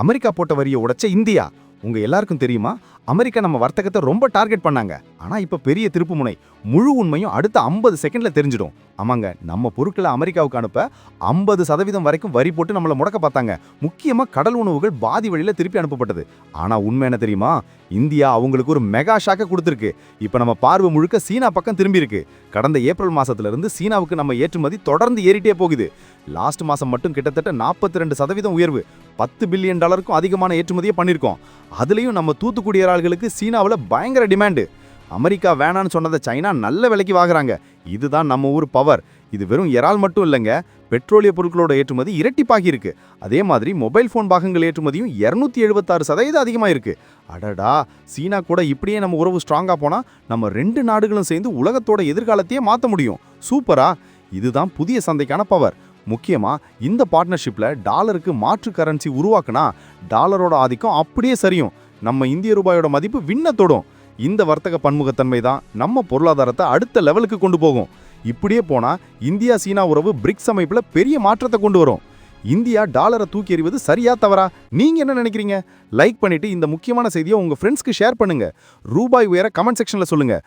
America போட்ட வரியை உடைச்ச இந்தியா. உங்க எல்லாருக்கும் தெரியுமா? அமெரிக்கா நம்ம வர்த்தகத்தை ரொம்ப டார்கெட் பண்ணாங்க. ஆனா இப்ப பெரிய திருப்புமுனை முழு உண்மையும் அடுத்த 50 செகண்ட்ல தெரிஞ்சிடும். ஆமாங்க நம்ம பொருட்களை அமெரிக்காவுக்கு அனுப்ப 50% சதவீதம் வரைக்கும் வரி போட்டு நம்மளை முடக்க பார்த்தாங்க. முக்கியமா கடல் உணவுகள் பாதி வழியில திருப்பி அனுப்பப்பட்டது. ஆனா உண்மை என்ன தெரியுமா? இந்தியா அவங்களுக்கு ஒரு மெகா ஷாக்கை கொடுத்துருக்கு. இப்ப நம்ம பார்வை முழுக்க சீனா பக்கம் திரும்பி இருக்கு. கடந்த ஏப்ரல் மாசத்துல இருந்து சீனாவுக்கு நம்ம ஏற்றுமதி தொடர்ந்து ஏறிட்டே போகுது. லாஸ்ட் மாசம் மட்டும் கிட்டத்தட்ட 42% ரெண்டு சதவீதம் உயர்வு. பத்து பில்லியன் டாலருக்கும் அதிகமான ஏற்றுமதியை பண்ணியிருக்கோம் அதுலயும் நம்ம தூத்துக்குடியரால் இறால்களுக்கு சீனாவில் பயங்கர டிமாண்டு. அமெரிக்கா வேணான்னு சொன்னதை சைனா நல்ல விலைக்கு வாங்குறாங்க. இதுதான் நம்ம ஊர் பவர். இது வெறும் இறால் மட்டும் இல்லைங்க. பெட்ரோலிய பொருட்களோட ஏற்றுமதி இரட்டிப்பாகி இருக்கு. அதே மாதிரி மொபைல் ஃபோன் பாகங்கள் ஏற்றுமதியும் இரநூத்தி எழுபத்தாறு சதவீதம் அதிகமாக இருக்கு. அடடா சீனா கூட இப்படியே நம்ம உறவு ஸ்ட்ராங்காக போனால் நம்ம ரெண்டு நாடுகளும் சேர்ந்து உலகத்தோட எதிர்காலத்தையே மாற்ற முடியும். சூப்பரா? இதுதான் புதிய சந்தைக்கான பவர். முக்கியமா இந்த பார்ட்னர்ஷிப்பில் டாலருக்கு மாற்று கரன்சி உருவாக்குனா டாலரோட ஆதிக்கம் அப்படியே சரியும். நம்ம இந்திய ரூபாயோட மதிப்பு விண்ண தொடும் இந்த வர்த்தக பன்முகத்தன்மை தான் நம்ம பொருளாதாரத்தை அடுத்த லெவலுக்கு கொண்டு போகும். இப்படியே போனால் இந்தியா சீனா உறவு பிரிக்ஸ் அமைப்பில் பெரிய மாற்றத்தை கொண்டு வரும். இந்தியா டாலரை தூக்கி எறிவது சரியா தவறா? நீங்கள் என்ன நினைக்கிறீங்க? லைக் பண்ணிவிட்டு இந்த முக்கியமான செய்தியை உங்கள் ஃப்ரெண்ட்ஸ்க்கு ஷேர் பண்ணுங்கள் ரூபாய் உயர கமெண்ட் செக்ஷனில் சொல்லுங்கள்